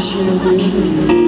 情人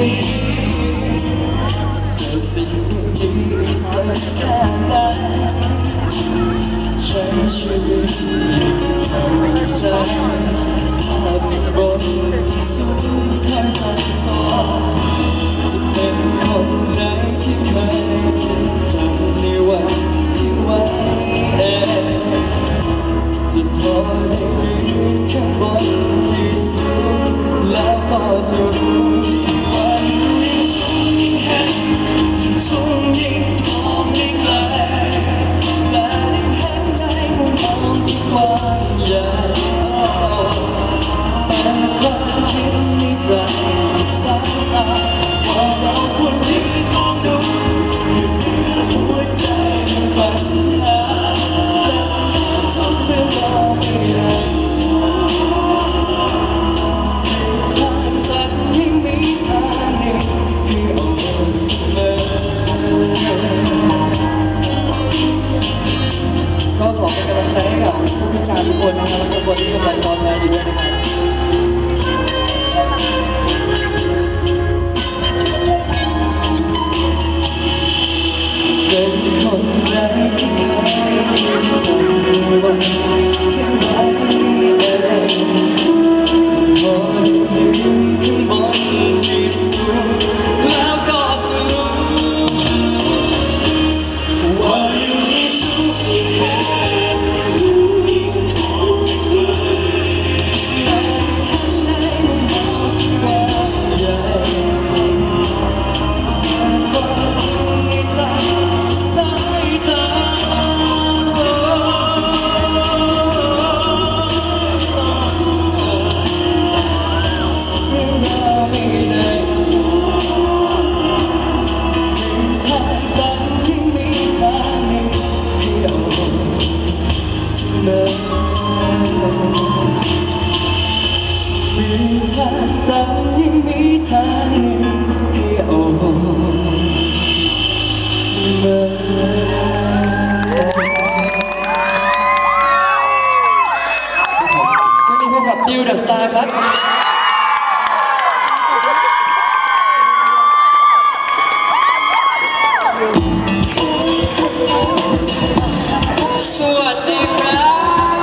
นี้จะเจอสิ่งดีสักแค่ไหนใช้ชีวิตอย่างเข้าใจภาพบนที่สูงแค่สั่นสอนจะเป็นคนไหนที่เคยทำในวันที่ไว้เองจะพอได้ยืนข้างบนที่สูงแล้วก็จะรู้ ก็ขอเป็นกำลังใจให้กับผู้พิการทุกคนนะครับและทุกคนที่กำลังรอมาอยู่ด้วยนะครับ ครับ